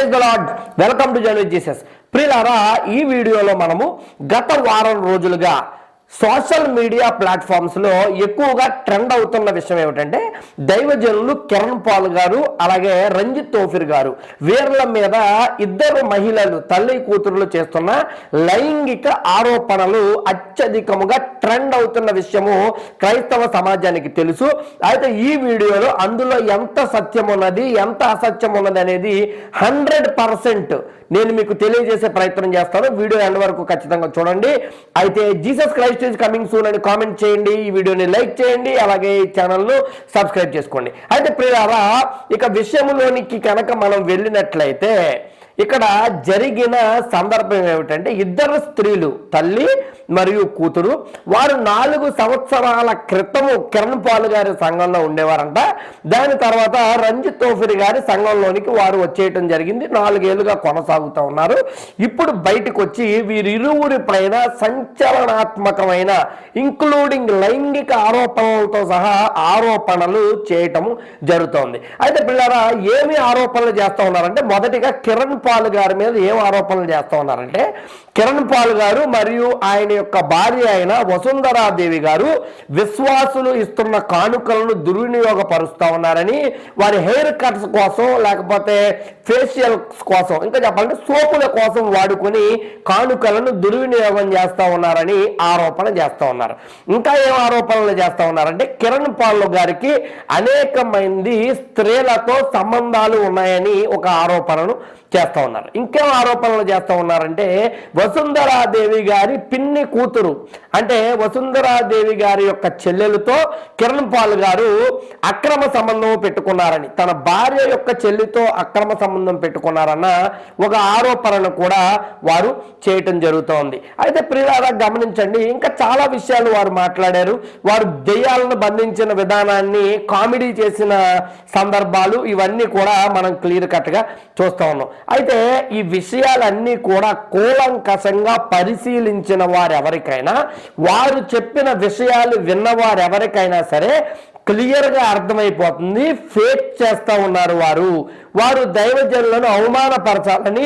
Praise the lord welcome to journal Jesus ప్రిలారా ఈ వీడియోలో మనము గత వారం రోజులుగా సోషల్ మీడియా ప్లాట్ఫామ్స్లో ఎక్కువగా ట్రెండ్ అవుతున్న విషయం ఏమిటంటే దైవజనులు కిరణ్ పాల్ గారు అలాగే రంజిత్ తోఫిర్ గారు. వీర్ల మీద ఇద్దరు మహిళలు తల్లి కూతురులు చేస్తున్న లైంగిక ఆరోపణలు అత్యధికముగా ట్రెండ్ అవుతున్న విషయము క్రైస్తవ సమాజానికి తెలుసు. అయితే ఈ వీడియోలో అందులో ఎంత సత్యం ఉన్నది ఎంత అసత్యం ఉన్నది అనేది హండ్రెడ్ పర్సెంట్ నేను మీకు తెలియజేసే ప్రయత్నం చేస్తాను. వీడియో ఎండ్ వరకు ఖచ్చితంగా చూడండి. అయితే Jesus Christ is coming soon అని కామెంట్ చేయండి ఈ వీడియోని లైక్ చేయండి అలాగే ఈ ఛానల్ను సబ్స్క్రైబ్ చేసుకోండి. అయితే ప్రియారా ఇక విషయంలోనికి కనుక మనం వెళ్ళినట్లయితే ఇక్కడ జరిగిన సందర్భం ఏమిటంటే ఇద్దరు స్త్రీలు తల్లి మరియు కూతురు వారు నాలుగు సంవత్సరాల క్రితము కిరణ్ పాల్ గారి సంఘంలో ఉండేవారంట. దాని తర్వాత రంజిత్ తోఫిరి గారి సంఘంలోనికి వారు వచ్చేయటం జరిగింది. నాలుగేళ్ళుగా కొనసాగుతూ ఉన్నారు. ఇప్పుడు బయటకు వచ్చి వీరిరువురి పైన సంచలనాత్మకమైన ఇంక్లూడింగ్ లైంగిక ఆరోపణలతో సహా ఆరోపణలు చేయటము జరుగుతోంది. అయితే పిల్లరా ఏమి ఆరోపణలు చేస్తూ ఉన్నారంటే మొదటిగా కిరణ్ పాల్ గారి మీద ఏం ఆరోపణలు చేస్తూ ఉన్నారంటే కిరణ్ పాల్ గారు మరియు ఆయన యొక్క భార్య అయిన వసుంధరాదేవి గారు విశ్వాసులు ఇస్తున్న కానుకలను దుర్వినియోగపరుస్తూ ఉన్నారని వారి హెయిర్ కట్స్ కోసం లేకపోతే ఫేషియల్స్ కోసం ఇంకా చెప్పాలంటే సోపుల కోసం వాడుకొని కానుకలను దుర్వినియోగం చేస్తూ ఉన్నారని ఆరోపణ చేస్తూ ఉన్నారు. ఇంకా ఏం ఆరోపణలు చేస్తూ ఉన్నారంటే కిరణ్ పాల్ గారికి అనేక మంది స్త్రీలతో సంబంధాలు ఉన్నాయని ఒక ఆరోపణను చేస్తూ ఉన్నారు. ఇంకేం ఆరోపణలు చేస్తూ ఉన్నారంటే వసుంధరాదేవి గారి పిన్ని కూతురు. అంటే వసుంధరాదేవి గారి యొక్క చెల్లెలతో కిరణ్ పాల్ గారు అక్రమ సంబంధం పెట్టుకున్నారని తన భార్య యొక్క చెల్లితో అక్రమ సంబంధం పెట్టుకున్నారన్న ఒక ఆరోపణను కూడా వారు చేయటం జరుగుతోంది. అయితే ప్రియులారా గమనించండి ఇంకా చాలా విషయాలు వారు మాట్లాడారు. వారు దెయ్యాలను బంధించిన విధానాన్ని కామెడీ చేసిన సందర్భాలు ఇవన్నీ కూడా మనం క్లియర్ కట్గా చూస్తూ చూస్తా ఉన్నాం. అయితే ఈ విషయాలన్నీ కూడా కూలంకషంగా పరిశీలించిన ఎవరికైనా వారు చెప్పిన విషయాలు విన్నవారు ఎవరికైనా సరే క్లియర్గా అర్థమైపోతుంది ఫేక్ చేస్తూ ఉన్నారు వారు. వారు దైవజనులను అవమానపరచాలని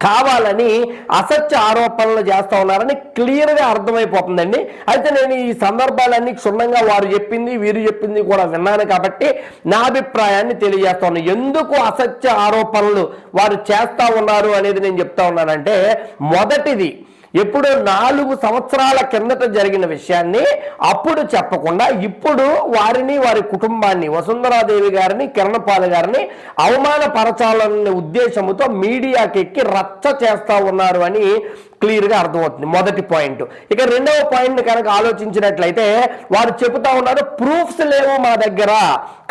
కావాలని అసత్య ఆరోపణలు చేస్తూ ఉన్నారని క్లియర్గా అర్థమైపోతుందండి. అయితే నేను ఈ సందర్భాలన్నీ క్షుణ్ణంగా వారు చెప్పింది వీరు చెప్పింది కూడా విన్నాను కాబట్టి నా అభిప్రాయాన్ని తెలియజేస్తాను. ఎందుకు అసత్య ఆరోపణలు వారు చేస్తూ ఉన్నారు అనేది నేను చెప్తా ఉన్నానంటే మొదటిది ఎప్పుడో నాలుగు సంవత్సరాల కిందట జరిగిన విషయాన్ని అప్పుడు చెప్పకుండా ఇప్పుడు వారిని వారి కుటుంబాన్ని వసుంధరాదేవి గారిని కిరణపాల్ గారిని అవమానపరచాలనే ఉద్దేశంతో మీడియాకి ఎక్కి రచ్చ చేస్తా ఉన్నారు అని క్లియర్గా అర్థమవుతుంది మొదటి పాయింట్. ఇక రెండవ పాయింట్ కనుక ఆలోచించినట్లయితే వారు చెబుతా ఉన్నారు ప్రూఫ్స్ లేవు మా దగ్గర.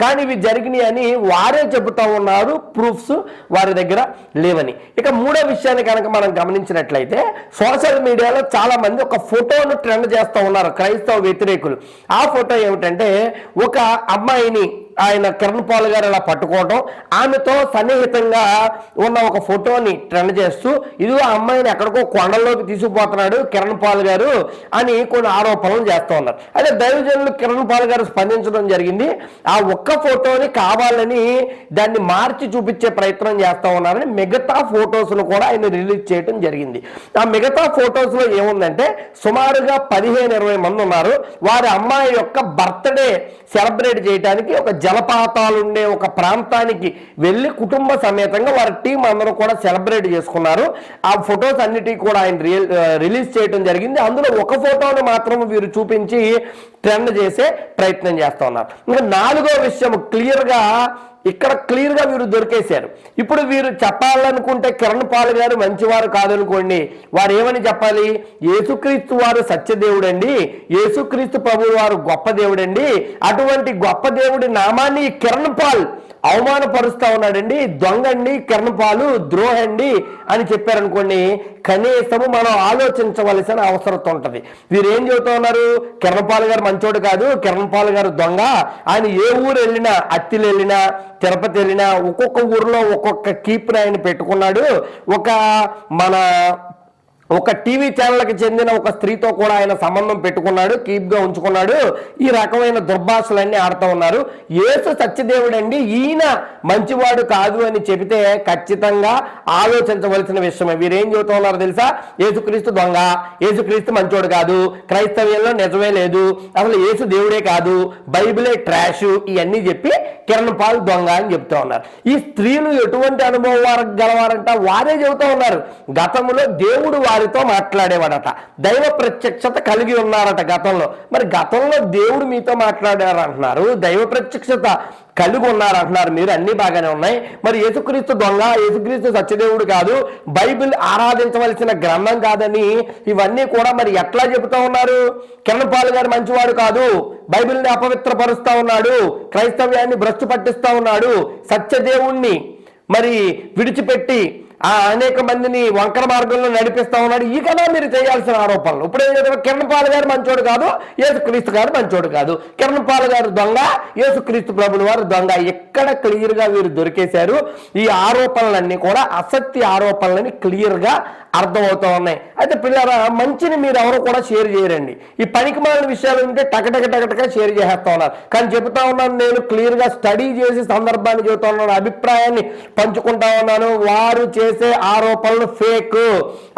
కానీ ఇవి జరిగినాయి అని వారే చెబుతా ఉన్నారు ప్రూఫ్స్ వారి దగ్గర లేవని. ఇక మూడో విషయాన్ని కనుక మనం గమనించినట్లయితే సోషల్ మీడియాలో చాలా మంది ఒక ఫోటోను ట్రెండ్ చేస్తూ ఉన్నారు క్రైస్తవ వ్యతిరేకులు. ఆ ఫోటో ఏమిటంటే ఒక అమ్మాయిని ఆయన కిరణ్ పాల్ గారు ఇలా పట్టుకోవడం ఆమెతో సన్నిహితంగా ఉన్న ఒక ఫోటోని ట్రెండ్ చేస్తూ ఇదిగో ఆ అమ్మాయిని ఎక్కడికో కొండల్లోకి తీసుకుపోతున్నాడు కిరణ్ పాల్ గారు అని కొన్ని ఆరోపణలు చేస్తూ ఉన్నారు. అయితే దైవజనులు కిరణ్ పాల్ గారు స్పందించడం జరిగింది. ఆ ఒక్క ఫోటోని కావాలని దాన్ని మార్చి చూపించే ప్రయత్నం చేస్తూ ఉన్నారని మిగతా ఫొటోస్ను కూడా ఆయన రిలీజ్ చేయడం జరిగింది. ఆ మిగతా ఫొటోస్లో ఏముందంటే సుమారుగా పదిహేను ఇరవై మంది ఉన్నారు. వారి అమ్మాయి యొక్క బర్త్డే సెలబ్రేట్ చేయడానికి ఒక జ జలపాతాలు ఉండే ఒక ప్రాంతానికి వెళ్ళి కుటుంబ సమేతంగా వారి టీం అందరూ కూడా సెలబ్రేట్ చేసుకున్నారు. ఆ ఫొటోస్ అన్నిటికీ కూడా ఆయన రియల్ రిలీజ్ చేయడం జరిగింది. అందులో ఒక ఫోటోని మాత్రం వీరు చూపించి ట్రెండ్ చేసే ప్రయత్నం చేస్తూ ఉన్నారు. ఇంకా నాలుగో విషయం క్లియర్గా ఇక్కడ క్లియర్గా వీరు దొరికేశారు. ఇప్పుడు వీరు చెప్పాలనుకుంటే కిరణ్ పాల్ గారు మంచివారు కాదనుకోండి. వారు ఏమని చెప్పాలి? యేసుక్రీస్తు వారు సత్యదేవుడండి. యేసుక్రీస్తు ప్రభు వారు గొప్ప దేవుడండి. అటువంటి గొప్ప దేవుడి నామాన్ని కిరణ్ పాల్ అవమానపరుస్తా ఉన్నాడండి. దొంగండి కర్ణపాలు ద్రోహండి అని చెప్పారనుకోండి కనీసము మనం ఆలోచించవలసిన అవసరం ఉంటుంది. వీరు ఏం చెబుతా ఉన్నారు? కిరణపాల్ గారు మంచోడు కాదు కిరణపాల్ గారు దొంగ. ఆయన ఏ ఊరు వెళ్ళినా అత్తిలు వెళ్ళినా తిరుపతి వెళ్ళినా ఒక్కొక్క ఊరిలో ఒక్కొక్క కీప్ని ఆయన పెట్టుకున్నాడు. ఒక మన ఒక టీవీ ఛానల్కి చెందిన ఒక స్త్రీతో కూడా ఆయన సంబంధం పెట్టుకున్నాడు కీప్గా ఉంచుకున్నాడు. ఈ రకమైన దుర్భాషలన్నీ ఆడుతూ ఉన్నారు. ఏసు సత్యదేవుడండి ఈయన మంచివాడు కాదు అని చెబితే ఖచ్చితంగా ఆలోచించవలసిన విషయమే వీరేం చెబుతూ ఉన్నారు తెలుసా? యేసుక్రీస్తు దొంగ ఏసుక్రీస్తు మంచోడు కాదు క్రైస్తవ్యంలో నిజమే లేదు అసలు ఏసు దేవుడే కాదు బైబిలే ట్రాష్ ఇవన్నీ చెప్పి కిరణ్ పాల్ దొంగ అని చెప్తూ ఉన్నారు. ఈ స్త్రీలు ఎటువంటి అనుభవం వారికి గలవారంట? వారే చెబుతూ ఉన్నారు. గతంలో దేవుడు వారితో మాట్లాడేవాడట. దైవ ప్రత్యక్షత కలిగి ఉన్నారట గతంలో. మరి గతంలో దేవుడు మీతో మాట్లాడారంటున్నారు. దైవ ప్రత్యక్షత కలిగి ఉన్నారంటున్నారు. మీరు అన్ని బాగానే ఉన్నాయి. మరి యేసుక్రీస్తు దొంగ యేసుక్రీస్తు సత్యదేవుడు కాదు. బైబిల్ ఆరాధించవలసిన గ్రంథం కాదని ఇవన్నీ కూడా మరి ఎట్లా చెబుతా ఉన్నారు? కిరణ్ గారు మంచివాడు కాదు. బైబిల్ని అపవిత్రపరుస్తా ఉన్నాడు. క్రైస్తవ్యాన్ని భ్రష్టు పట్టిస్తా ఉన్నాడు. సత్యదేవుణ్ణి మరి విడిచిపెట్టి ఆ అనేక మందిని వంకర మార్గంలో నడిపిస్తా ఉన్నాడు. ఈ కదా మీరు చేయాల్సిన ఆరోపణలు. ఇప్పుడు ఏం చేద్దాం కిరణ్ పాల్ గారు మంచోడు కాదు యేసుక్రీస్తు గారు మంచోడు కాదు. కిరణ్ పాల్ గారు దొంగ యేసుక్రీస్తు ప్రభుల వారు దొంగ. ఎక్కడ క్లియర్గా వీరు దొరికేశారు? ఈ ఆరోపణలన్నీ కూడా అసత్య ఆరోపణలని క్లియర్గా అర్థమవుతూ ఉన్నాయి అయితే పిల్లరా మంచిని మీరు ఎవరు కూడా షేర్ చేయరండి. ఈ పనికి మాలిన విషయాలు ఉంటే టకటక టకటక షేర్ చేసేస్తా ఉన్నారు కానీ చెబుతా ఉన్నాను నేను క్లియర్గా స్టడీ చేసి సందర్భాన్ని చెబుతా ఉన్నాను అభిప్రాయాన్ని పంచుకుంటా ఉన్నాను. వారు చేసే ఆరోపణలు ఫేక్.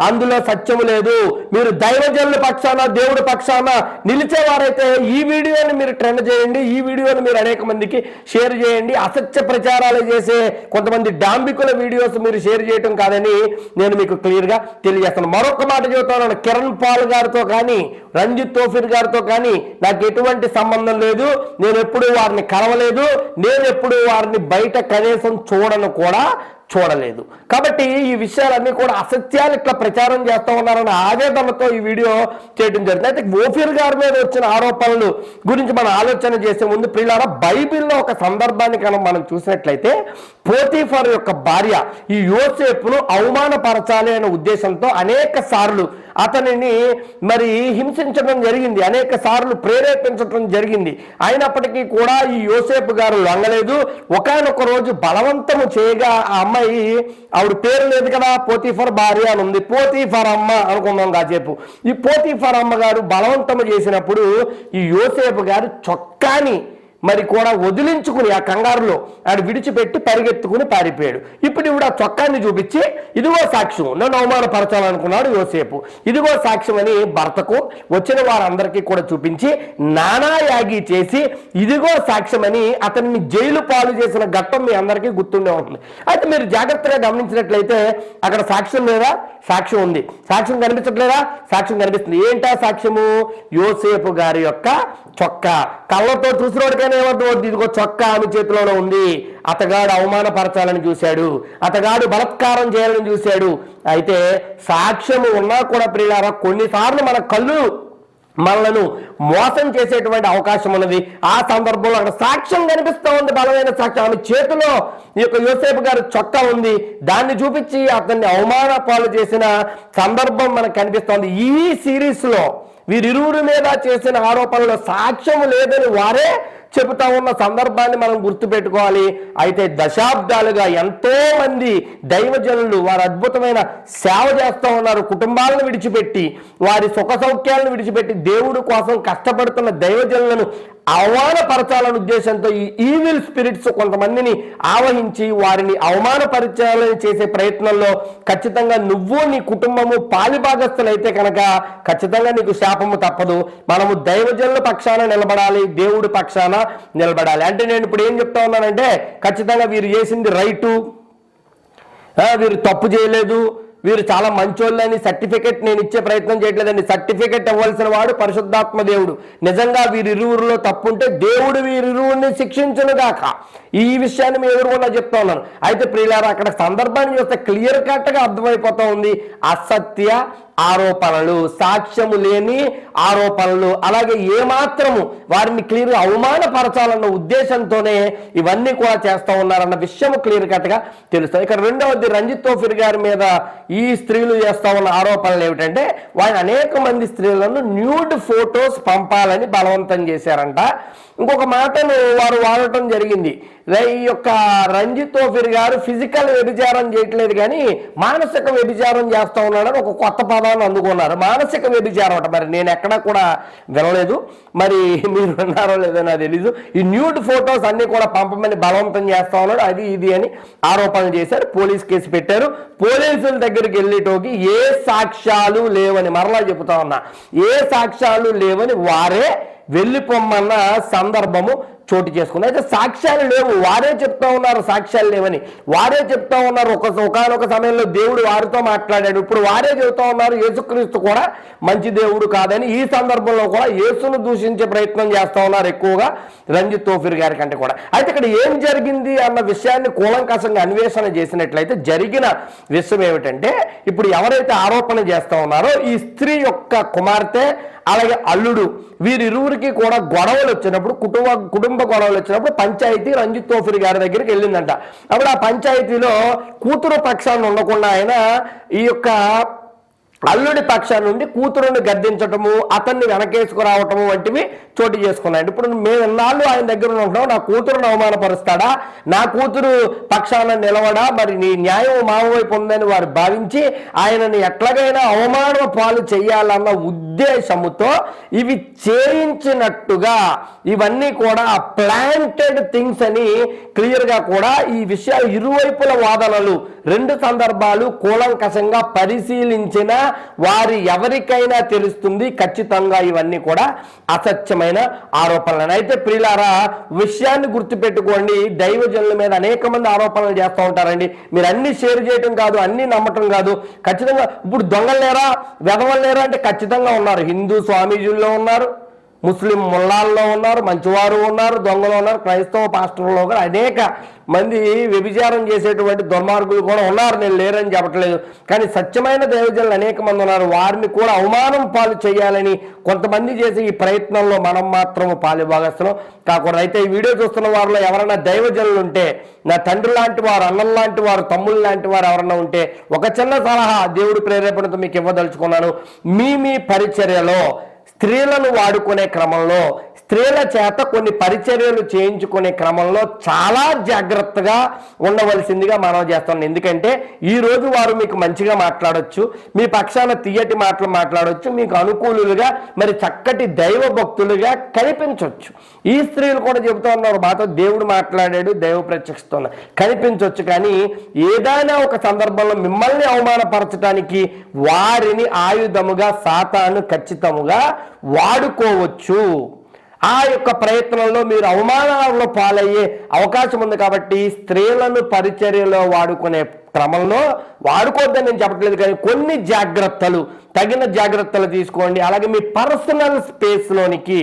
అందులో సత్యము లేదు. మీరు దైవజనుల పక్షాన దేవుడి పక్షాన నిలిచేవారైతే ఈ వీడియోని మీరు ట్రెండ్ చేయండి. ఈ వీడియోని మీరు అనేక మందికి షేర్ చేయండి. అసత్య ప్రచారాలు చేసే కొంతమంది డాంబికుల వీడియోస్ మీరు షేర్ చేయటం కాదని నేను మీకు క్లియర్గా తెలియజేస్తాను. మరొక మాట చెబుతాను కిరణ్ పాల్ గారితో కానీ రంజిత్ తోఫీర్ గారితో కానీ నాకు ఎటువంటి సంబంధం లేదు. నేను ఎప్పుడు వారిని కలవలేదు. నేను ఎప్పుడు వారిని బయట కనీసం చూడను కూడా చూడలేదు. కాబట్టి ఈ విషయాలన్నీ కూడా అసత్యాలు ఇట్లా ప్రచారం చేస్తూ ఉన్నారన్న ఆవేదనతో ఈ వీడియో చేయడం జరిగింది. అయితే ఓఫీర్ గారి మీద వచ్చిన ఆరోపణలు గురించి మనం ఆలోచన చేసే ముందు ప్రియులారా బైబిల్లో ఒక సందర్భాన్ని కనుక మనం చూసినట్లయితే పోతీఫర్ యొక్క భార్య ఈ యోసేపును అవమానపరచాలి అనే ఉద్దేశంతో అనేక సార్లు అతనిని మరి హింసించడం జరిగింది. అనేక సార్లు ప్రేరేపించడం జరిగింది. అయినప్పటికీ కూడా ఈ యోసేపు గారు లొంగలేదు. ఒకనొక రోజు బలవంతము చేయగా ఆ అమ్మాయి ఆవిడ పేరు లేదు కదా పోతీఫర్ భార్య అని ఉంది. పోతీఫర్ అమ్మ అనుకుందాం కాసేపు. ఈ పోతీఫర్ అమ్మ గారు బలవంతము చేసినప్పుడు ఈ యోసేపు గారు చొక్కాని మరి కూడా వదిలించుకుని ఆ కంగారులో ఆడు విడిచిపెట్టి పరిగెత్తుకుని పారిపోయాడు. ఇప్పుడు ఇవిడ చొక్కాన్ని చూపించి ఇదిగో సాక్ష్యం నన్ను అవమానపరచాలనుకున్నాడు యోసేపు. ఇదిగో సాక్ష్యం అని భర్తకు వచ్చిన వారందరికీ కూడా చూపించి నానాయాగి చేసి ఇదిగో సాక్ష్యం అని అతన్ని జైలు పాలు చేసిన ఘట్టం మీ అందరికీ గుర్తుండే ఉంటుంది. అయితే మీరు జాగ్రత్తగా గమనించినట్లయితే అక్కడ సాక్ష్యం లేదా? సాక్ష్యం ఉంది. సాక్ష్యం కనిపించట్లేదా? సాక్ష్యం కనిపిస్తుంది. ఏంటా సాక్ష్యము? యోసేపు గారి యొక్క చొక్కా. కళ్ళతో చూసినోడికైనా ఏమర్థం ఇదిగో చొక్కా ఆమె చేతిలోనే ఉంది. అతగాడు అవమానపరచాలని చూశాడు. అతగాడు బలత్కారం చేయాలని చూశాడు. అయితే సాక్ష్యము ఉన్నా కూడా ప్రియార కొన్నిసార్లు మన కళ్ళు మనలను మోసం చేసేటువంటి అవకాశం ఉన్నది. ఆ సందర్భంలో అక్కడ సాక్ష్యం కనిపిస్తూ ఉంది. బలమైన సాక్ష్యం. ఆమె చేతిలో ఈ యొక్క యోసేపు గారి చొక్కా ఉంది. దాన్ని చూపించి అతన్ని అవమాన పాలు చేసిన సందర్భం మనకు కనిపిస్తోంది. ఈ సిరీస్లో వీరిరువురి మీద చేసిన ఆరోపణలో సాక్ష్యం లేదని వారే చెబుతా ఉన్న సందర్భాన్ని మనం గుర్తుపెట్టుకోవాలి. అయితే దశాబ్దాలుగా ఎంతో మంది దైవజనులు వారు అద్భుతమైన సేవ చేస్తూ ఉన్నారు. కుటుంబాలను విడిచిపెట్టి వారి సుఖ సౌఖ్యాలను విడిచిపెట్టి దేవుడు కోసం కష్టపడుతున్న దైవజనులను అవమానపరచాలనే ఉద్దేశంతో ఈ ఈవిల్ స్పిరిట్స్ కొంతమందిని ఆవహించి వారిని అవమానపరచాలని చేసే ప్రయత్నంలో ఖచ్చితంగా నువ్వు నీ కుటుంబము పాలిభాగస్తులైతే కనుక ఖచ్చితంగా నీకు శాపము తప్పదు. మనము దైవజనుల పక్షాన నిలబడాలి దేవుడి పక్షాన నిలబడాలి. అంటే నేను ఇప్పుడు ఏం చెప్తా ఉన్నానంటే ఖచ్చితంగా వీరు చేసింది రైటు. వీరు తప్పు చేయలేదు. వీరు చాలా మంచోళ్ళని సర్టిఫికెట్ నేను ఇచ్చే ప్రయత్నం చేయట్లేదండి. సర్టిఫికెట్ ఇవ్వాల్సిన వాడు పరిశుద్ధాత్మ దేవుడు. నిజంగా వీరిరువురిలో తప్పు ఉంటే దేవుడు వీరిరువురిని శిక్షించును గాక ఈ విషయాన్ని మేము ఎదురుకుండా చెప్తా ఉన్నాను అయితే ప్రియులారా అక్కడ సందర్భాన్ని చూస్తే క్లియర్ కట్గా అర్థమైపోతా ఉంది. అసత్య ఆరోపణలు సాక్ష్యము లేని ఆరోపణలు అలాగే ఏమాత్రము వారిని క్లియర్ అవమానపరచాలన్న ఉద్దేశంతోనే ఇవన్నీ కూడా చేస్తూ ఉన్నారన్న విషయం క్లియర్ కట్గా తెలుస్తుంది. ఇక్కడ రెండవది రంజిత్ తోఫిర్ గారి మీద ఈ స్త్రీలు చేస్తా ఉన్న ఆరోపణలు ఏమిటంటే వాళ్ళు అనేక మంది స్త్రీలను న్యూడ్ ఫోటోస్ పంపాలని బలవంతం చేశారంట. ఇంకొక మాటను వారు వాడటం జరిగింది. ఈ యొక్క రంజిత్ తోఫిర్ గారు ఫిజికల్ వ్యభిచారం చేయట్లేదు కానీ మానసిక వ్యభిచారం చేస్తూ ఉన్నాడని ఒక కొత్త పదాన్ని అందుకున్నారు. మానసిక వ్యభిచారం అంట. మరి నేను ఎక్కడా కూడా వినలేదు. మరి మీరు విన్నారో లేదో నాకు తెలీదు. ఈ న్యూడ్ ఫొటోస్ అన్ని కూడా పంపమని బలవంతం చేస్తూ ఉన్నాడు. అది ఇది అని ఆరోపణలు చేశారు. పోలీస్ కేసు పెట్టారు. పోలీసుల దగ్గరికి వెళ్ళేటోకి ఏ సాక్ష్యాలు లేవని మరలా చెబుతా ఉన్నా. ఏ సాక్ష్యాలు లేవని వారే వెళ్ళిపోమ్మన్న సందర్భము చోటు చేసుకుంది అయితే సాక్ష్యాలు లేవు. వారే చెప్తా ఉన్నారు సాక్ష్యాలు లేవని. వారే చెప్తా ఉన్నారు. ఒక ఒకనొక సమయంలో దేవుడు వారితో మాట్లాడాడు. ఇప్పుడు వారే చెబుతా ఉన్నారు యేసుక్రీస్తు కూడా మంచి దేవుడు కాదని ఈ సందర్భంలో కూడా యేసును దూషించే ప్రయత్నం చేస్తా ఉన్నారు ఎక్కువగా రంజిత్ తోఫిర్ గారి కంటే కూడా. అయితే ఇక్కడ ఏం జరిగింది అన్న విషయాన్ని కూలంకషంగా అన్వేషణ చేసినట్లయితే జరిగిన విషయం ఏమిటంటే ఇప్పుడు ఎవరైతే ఆరోపణ చేస్తా ఉన్నారో ఈ స్త్రీ యొక్క కుమార్తె అలాగే అల్లుడు వీరిరువురికి కూడా గొడవలు వచ్చినప్పుడు కుటుంబ కుటుంబ గొడవలు వచ్చినప్పుడు పంచాయతీ రంజిత్ తోఫిర్ గారి దగ్గరికి వెళ్ళిందంట. అప్పుడు ఆ పంచాయతీలో కూతురు పక్షాన్ని ఉండకుండా ఆయన ఈ యొక్క అల్లుడి పక్షాన నుండి కూతురుని గద్దించటము అతన్ని వెనకేసుకురావటము వంటివి చోటు చేసుకున్నాయి. ఇప్పుడు మేము ఎన్నాళ్ళు ఆయన దగ్గర ఉంటున్నాం నా కూతురును అవమానపరుస్తాడా? నా కూతురు పక్షాన నిలవడా? మరి నీ న్యాయం మామవైపు ఉందని వారు భావించి ఆయనని ఎట్లాగైనా అవమాన పాలు చేయాలన్న ఉద్దేశముతో ఇవి చేయించినట్టుగా ఇవన్నీ కూడా ప్లాంటెడ్ థింగ్స్ అని క్లియర్గా కూడా ఈ విషయాలు ఇరువైపుల వాదనలు రెండు సందర్భాలు కూలంకషంగా పరిశీలించిన వారి ఎవరికైనా తెలుస్తుంది ఖచ్చితంగా ఇవన్నీ కూడా అసత్యమైన ఆరోపణలు. అయితే ప్రియులారా విషయాన్ని గుర్తుపెట్టుకోండి. దైవజనుల మీద అనేక మంది ఆరోపణలు చేస్తూ ఉంటారండి. మీరు అన్ని షేర్ చేయటం కాదు అన్ని నమ్మటం కాదు. ఖచ్చితంగా ఇప్పుడు దొంగలు లేరా? వెధవలు లేరా? అంటే ఖచ్చితంగా ఉన్నారు. హిందూ స్వామీజీల్లో ఉన్నారు. ముస్లిం ముల్లాల్లో ఉన్నారు మంచివారు ఉన్నారు దొంగలు ఉన్నారు క్రైస్తవ పాస్టర్లో కూడా అనేక మంది వ్యభిచారం చేసేటువంటి దుర్మార్గులు కూడా ఉన్నారు. నేను లేరని చెప్పట్లేదు. కానీ సత్యమైన దేవజనులు అనేక మంది ఉన్నారు. వారిని కూడా అవమానం పాలు చేయాలని కొంతమంది చేసే ఈ ప్రయత్నంలో మనం మాత్రం పాలు భాగస్థలం కాకూడదు అయితే ఈ వీడియో చూస్తున్న వారిలో ఎవరైనా దైవజనులు ఉంటే నా తండ్రి లాంటి వారు అన్నం లాంటి వారు తమ్ముళ్ళు లాంటి వారు ఎవరైనా ఉంటే ఒక చిన్న సలహా దేవుడి ప్రేరేపణతో మీకు ఇవ్వదలుచుకున్నాను. మీ మీ పరిచర్యలో స్త్రీలను వాడుకునే క్రమంలో స్త్రీల చేత కొన్ని పరిచర్యలు చేయించుకునే క్రమంలో చాలా జాగ్రత్తగా ఉండవలసిందిగా మనం చేస్తున్నాం ఎందుకంటే ఈ రోజు వారు మీకు మంచిగా మాట్లాడొచ్చు మీ పక్షాన తీయటి మాటలు మాట్లాడొచ్చు మీకు అనుకూలులుగా మరి చక్కటి దైవ భక్తులుగా కనిపించవచ్చు ఈ స్త్రీలు కూడా చెబుతూ ఉన్నారు మాతో దేవుడు మాట్లాడాడు దైవ ప్రత్యక్షతో కనిపించవచ్చు కానీ ఏదైనా ఒక సందర్భంలో మిమ్మల్ని అవమానపరచడానికి వారిని ఆయుధముగా సాతాను ఖచ్చితముగా వాడుకోవచ్చు. ఆ యొక్క ప్రయత్నంలో మీరు అవమానాలలో పాలయ్యే అవకాశం ఉంది కాబట్టి స్త్రీలను పరిచర్యలో వాడుకునే క్రమంలో వాడుకోవద్దని నేను చెప్పట్లేదు కానీ కొన్ని జాగ్రత్తలు తగిన జాగ్రత్తలు తీసుకోండి. అలాగే మీ పర్సనల్ స్పేస్లోనికి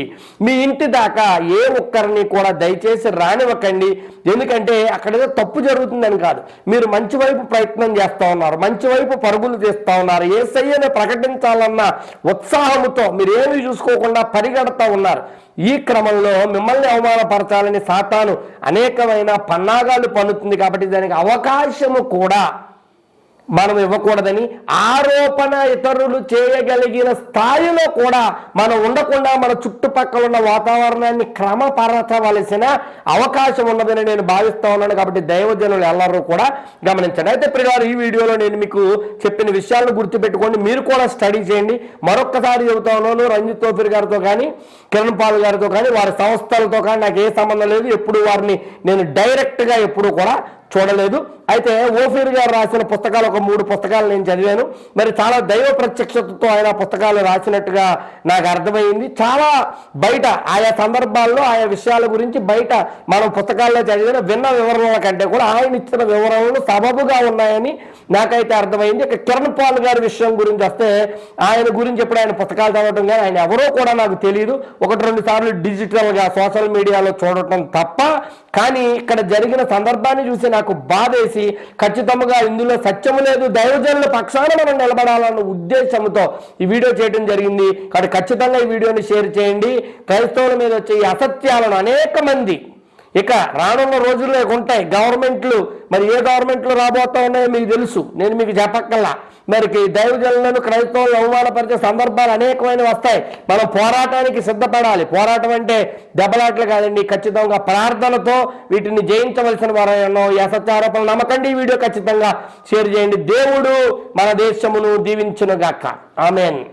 మీ ఇంటి దాకా ఏ ఒక్కరిని కూడా దయచేసి రానివ్వకండి. ఎందుకంటే అక్కడ ఏదో తప్పు జరుగుతుందని కాదు. మీరు మంచి వైపు ప్రయత్నం చేస్తూ ఉన్నారు మంచి వైపు పరుగులు తీస్తూ ఉన్నారు. ఏ సయ్యని ప్రకటించాలన్న ఉత్సాహంతో మీరు ఏమి చూసుకోకుండా పరిగెడతా ఉన్నారు. ఈ క్రమంలో మిమ్మల్ని అవమానపరచాలని సాతాను అనేకమైన పన్నాగాలు పన్నుతుంది కాబట్టి దానికి అవకాశము కూడా మనం ఇవ్వకూడదని ఆరోపణ ఇతరులు చేయగలిగిన స్థాయిలో కూడా మనం ఉండకుండా మన చుట్టుపక్కల ఉన్న వాతావరణాన్ని క్రమపరచవలసిన అవకాశం ఉన్నదని నేను భావిస్తా ఉన్నాను కాబట్టి దైవజనులు ఎల్లరూ కూడా గమనించండి. అయితే ప్రియారు ఈ వీడియోలో నేను మీకు చెప్పిన విషయాలను గుర్తుపెట్టుకోండి. మీరు కూడా స్టడీ చేయండి. మరొక్కసారి చెబుతా ఉన్నాను రంజిత్ తోఫిర్ గారితో కానీ కిరణ్ పాల్ గారితో కానీ వారి సంస్థలతో కానీ నాకు ఏ సంబంధం లేదు. ఎప్పుడు వారిని నేను డైరెక్ట్గా ఎప్పుడు కూడా చూడలేదు. అయితే ఓఫీర్ గారు రాసిన పుస్తకాలు ఒక మూడు పుస్తకాలు నేను చదివాను. మరి చాలా దైవ ప్రత్యక్షతతో ఆయన పుస్తకాలు రాసినట్టుగా నాకు అర్థమైంది. చాలా బయట ఆయా సందర్భాల్లో ఆయా విషయాల గురించి బయట మనం పుస్తకాల్లో చదివిన విన్న వివరణల కంటే కూడా ఆయన ఇచ్చిన వివరణలు సబబుగా ఉన్నాయని నాకైతే అర్థమైంది. ఇక కిరణ్ పాల్ గారి విషయం గురించి వస్తే ఆయన గురించి ఎప్పుడు ఆయన పుస్తకాలు చదవటం కానీ ఆయన ఎవరో కూడా నాకు తెలియదు ఒకటి రెండు సార్లు డిజిటల్గా సోషల్ మీడియాలో చూడటం తప్ప కానీ ఇక్కడ జరిగిన సందర్భాన్ని చూసి నాకు బాధేసి ఖచ్చితంగా ఇందులో సత్యము లేదు దైవజనుల పక్షాన మనం నిలబడాలన్న ఉద్దేశంతో ఈ వీడియో చేయడం జరిగింది. కాబట్టి ఖచ్చితంగా ఈ వీడియోని షేర్ చేయండి. క్రైస్తవుల మీద వచ్చే ఈ అసత్యాలను అనేక మంది ఇక రానున్న రోజుల్లో ఉంటాయి. గవర్నమెంట్లు మరి ఏ గవర్నమెంట్లు రాబోతా ఉన్నాయో మీకు తెలుసు. నేను మీకు చెప్పక్కల్లా మరి దైవజనులను క్రైస్తవులను అవమానపరిచే సందర్భాలు అనేకమైన వస్తాయి. మనం పోరాటానికి సిద్ధపడాలి. పోరాటం అంటే దెబ్బలాట్లు కాదండి. ఖచ్చితంగా ప్రార్థనతో వీటిని జయించవలసిన వారైనా ఈ అసత్యారోపణలు నమ్మకండి. ఈ వీడియో ఖచ్చితంగా షేర్ చేయండి. దేవుడు మన దేశమును దీవించునుగాక. ఆమెన్.